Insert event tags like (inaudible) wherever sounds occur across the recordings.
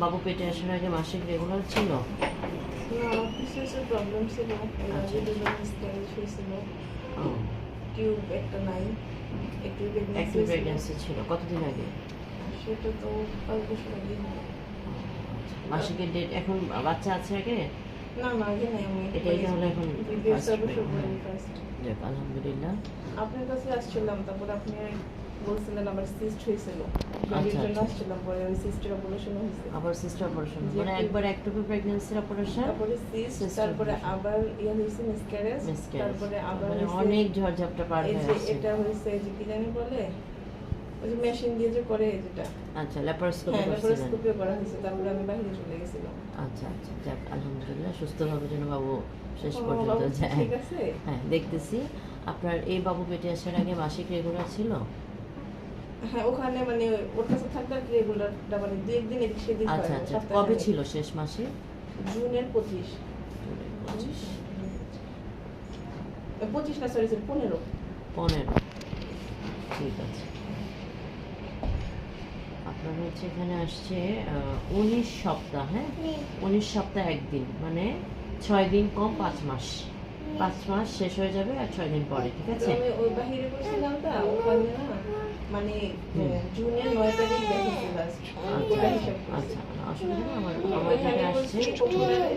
বাবু পেটে আসার আগে মাসিক রেগুলার ছিল? প্রবলেম ছিল। টিউব একটা নাই। একটু প্রেগনেন্সি ছিল। কতদিন আগে? সেটা তো পাঁচ বছর আগে। মাসিকের ডেট এখন বাচ্চা আছে আগে? না না আগে নাই। এটাই তাহলে এখন যাক আলহামদুলিল্লাহ। আপনার কাছে আসছিলাম তারপর আপনি বলছিলেন আমার সিস্ট হয়েছিল। আচ্ছা। আসছিলাম পরে ওই সিস্টের অপারেশন হয়েছে। আবার সিস্টার অপারেশন মানে একবার একটুকু প্রেগন্যান্সির অপারেশন তারপরে সিস্ট তারপরে আবার ইয়ে হয়েছে মিসক্যারেজ তারপরে আবার মানে অনেক ঝড়ঝাপটা পার হয়ে আসছে। এটা হয়েছে যে কি জানি বলে? ওই যে মেশিন দিয়ে যে করে যেটা। আচ্ছা ল্যাপারোস্কোপি ল্যাপারোস্কোপিও করা হয়েছে তারপরে আমি বাইরে চলে গেছিলাম। আচ্ছা আচ্ছা যাক আলহামদুলিল্লাহ সুস্থভাবে যেন বাবু শেষ পর্যন্ত যায়। ঠিক আছে। হ্যাঁ দেখতেছি আপনার এই বাবু পেটে আসার আগে মাসিক রেগুলার ছিল? হ্যাঁ ওখানে মানে ওর কাছে থাকলে রেগুলারটা মানে দু একদিন এদিক সেদিক আচ্ছা আচ্ছা কবে ছিল শেষ মাসে? জুনের পঁচিশ। পঁচিশ। পঁচিশ না সরি সরি পনেরো। পনেরো। ঠিক আছে। হচ্ছে এখানে আসছে উনিশ সপ্তাহ হ্যাঁ? উনিশ সপ্তাহ একদিন মানে ছয় দিন কম পাঁচ মাস। পাঁচ মাস শেষ হয়ে যাবে আর ছয় দিন পরে ঠিক আছে? আমি ওই বাহিরে বসছিলাম তা ওখানে না মানে হুম। জুনের নয় তারিখ দেখেছি লাস্ট ওটা হিসাব করছি। আচ্ছা নেই, আমার আমার এখানে আসছে।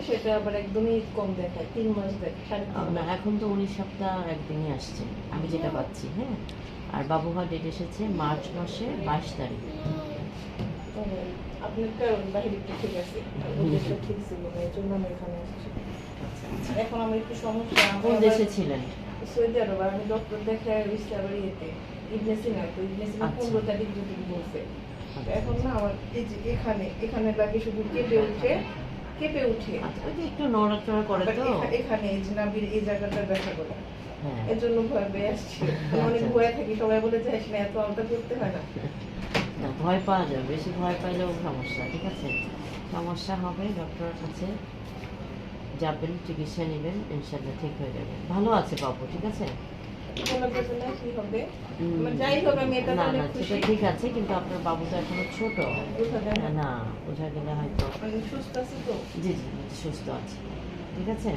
সেটা আবার একদমই কম দেখায় তিন মাস দেখায় না এখন তো উনিশ সপ্তাহ একদিনই আসছে আমি যেটা পাচ্ছি হ্যাঁ? আর বাবু হওয়ার ডেট এসেছে মার্চ মাসে বাইশ তারিখ। আপনার কারণ বাহিরে একটু ঠিক আছে ঠিক ছিল না এই জন্য আমি এখানে আসছি এখন আমার একটু সমস্যা কোন দেশে ছিলেন? সৌদি আরব আমি ডক্টর দেখায় হয়েছি আবার ইয়েতে ইবনে সিনা তো ইবনে সিনা। পনেরো তারিখ যদি বলছে এখন না আমার এই যে এখানে এখানে লাগে শুধু কেঁপে উঠে কেঁপে উঠে। আচ্ছা ওই যে একটু নড়াচড়া করে তো? এখানে এই যে নাভির এই জায়গাটা ব্যথা করে। হ্যাঁ। এর জন্য ভয় পেয়ে আসছি। (laughs) অনেক আচ্ছা। ভয়ে থাকি সবাই বলে যাইস না এত আলতা করতে হয় না। না ভয় পাওয়া যাবে বেশি ভয় পাইলেও সমস্যা ঠিক আছে? সমস্যা হবে ডক্টরের কাছে যাবেন চিকিৎসা নেবেন ইনশাল্লাহ ঠিক হয়ে যাবে। ভালো আছে বাবু ঠিক আছে? না না না সেটা ঠিক আছে কিন্তু আপনার বাবু তো এখনও ছোট। না। বোঝা গেলে হয়তো সুস্থ আছে তো। জি জি জি, সুস্থ আছে। ঠিক আছে?